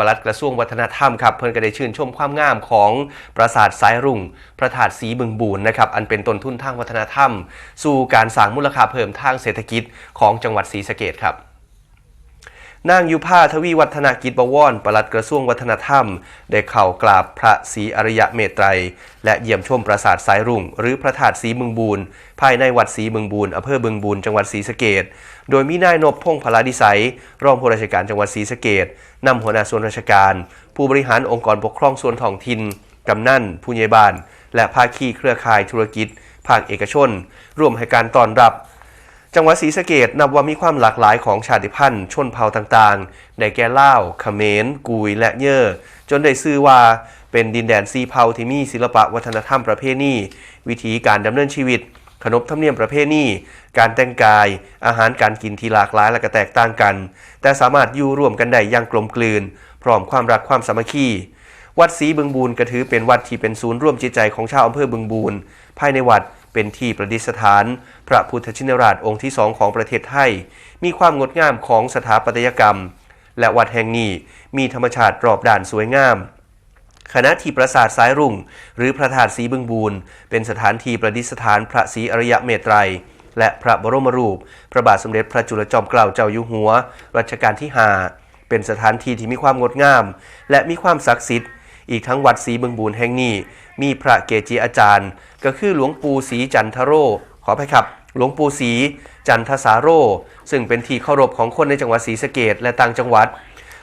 ปลัดกระทรวงวัฒนธรรมครับเพิ่นก็ได้ชื่นชมความงามของปราสาทสายรุ่ง พระธาตุสีบึงบูรณ์นะครับอันเป็นต้นทุนทางวัฒนธรรม สู่การสร้างมูลค่าเพิ่มทางเศรษฐกิจของจังหวัดศรีสะเกดครับ นางยุพาทวีวัฒนากิจบวรปลัดกระทรวงวัฒนธรรม ได้เข้ากราบพระศรีอริยะเมตไตร และเยี่ยมชมปราสาทสายรุ่ง หรือพระธาตุสีบึงบูรภายในวัดสีบึงบูรอำเภอบึงบูรจังหวัดศรีสะเกษโดยมีนายนพพงษ์พลาดิสัยรองผู้ราชการจังหวัดศรีสะเกษนำหัวหน้าส่วนราชการ ผู้บริหารองค์กรปกครองส่วนท้องถิ่นกำนันผู้ใหญ่บ้าน และภาคีเครือข่ายธุรกิจ ภาคเอกชน ร่วมให้การต้อนรับ จังหวัดศรีสะเกดนับว่ามีความหลากหลายของชาติพันธุ์ชนเผ่าต่างๆ ได้แก่ล่าวเขมรกุย และเย่อจนได้ชื่อว่าเป็นดินแดนซีเผ่าที่มีศิลปะวัฒนธรรมประเพณีวิธีการดำเนินชีวิต ขนบธรรมเนียมประเพณีการแต่งกาย อาหารการกินที่หลากหลายและก็แตกต่างกัน แต่สามารถอยู่ร่วมกันได้อย่างกลมกลืน พร้อมความรักความสามัคคีวัดศรีบึงบูรณ์ก็ถือเป็นวัดที่เป็นศูนย์ร่วมจิตใจของชาวอำเภอบึงบูรณ์ภายในวัด เป็นที่ประดิษฐาน พระพุทธชินราชองค์ที่สองของประเทศไทย มีความงดงามของสถาปัตยกรรม และวัดแห่งนี้มีธรรมชาติรอบด้านสวยงามคณะที่ปราสาทสายรุ่ง หรือพระธาตุสีบึงบูรณ์เป็นสถานที่ประดิษฐานพระศรีอริยะเมตไตรและพระบรมรูป พระบาทสมเด็จพระจุลจอมเกล้าเจ้าอยู่หัว รัชกาลที่ 5 เป็นสถานที่ที่มีความงดงาม และมีความศักดิ์สิทธิ์ อีกทั้งวัดศรีบึงบูรณ์แห่งนี้ มีพระเกจิอาจารย์ ก็คือหลวงปู่ศรีจันทโร ขออภัยครับ หลวงปู่ศรีจันทสาโร ซึ่งเป็นที่เคารพของคนในจังหวัดศรีสะเกษและต่างจังหวัด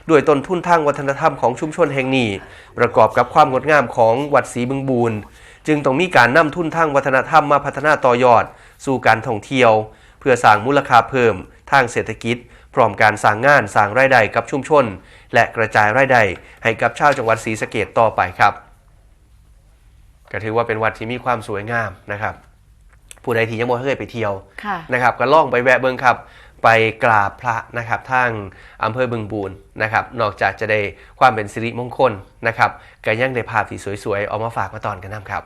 ด้วยต้นทุนทางวัฒนธรรมของชุมชนแห่งนี้ ประกอบกับความงดงามของวัดศรีบึงบูรณ์จึงต้องมีการนำทุนทางวัฒนธรรมมาพัฒนาต่อยอด สู่การท่องเที่ยว เพื่อสร้างมูลค่าเพิ่มทางเศรษฐกิจ พร้อมการสร้างงานสร้างรายได้กับชุมชน และกระจายรายได้ให้กับชาวจังหวัดศรีสะเกษต่อไปครับก็ถือว่าเป็นวัดที่มีความสวยงามนะครับ ผู้ใดที่ยังไม่เคยไปเที่ยวค่ะนะครับ ก็ล่องไปแวะเบิ้งครับ ไปกราบพระนะครับทางอำเภอบึงบูรณ์นะครับ นอกจากจะได้ความเป็นสิริมงคลนะครับก็ยังได้ภาพที่สวยๆ เอามาฝากมาตอนกันนะครับ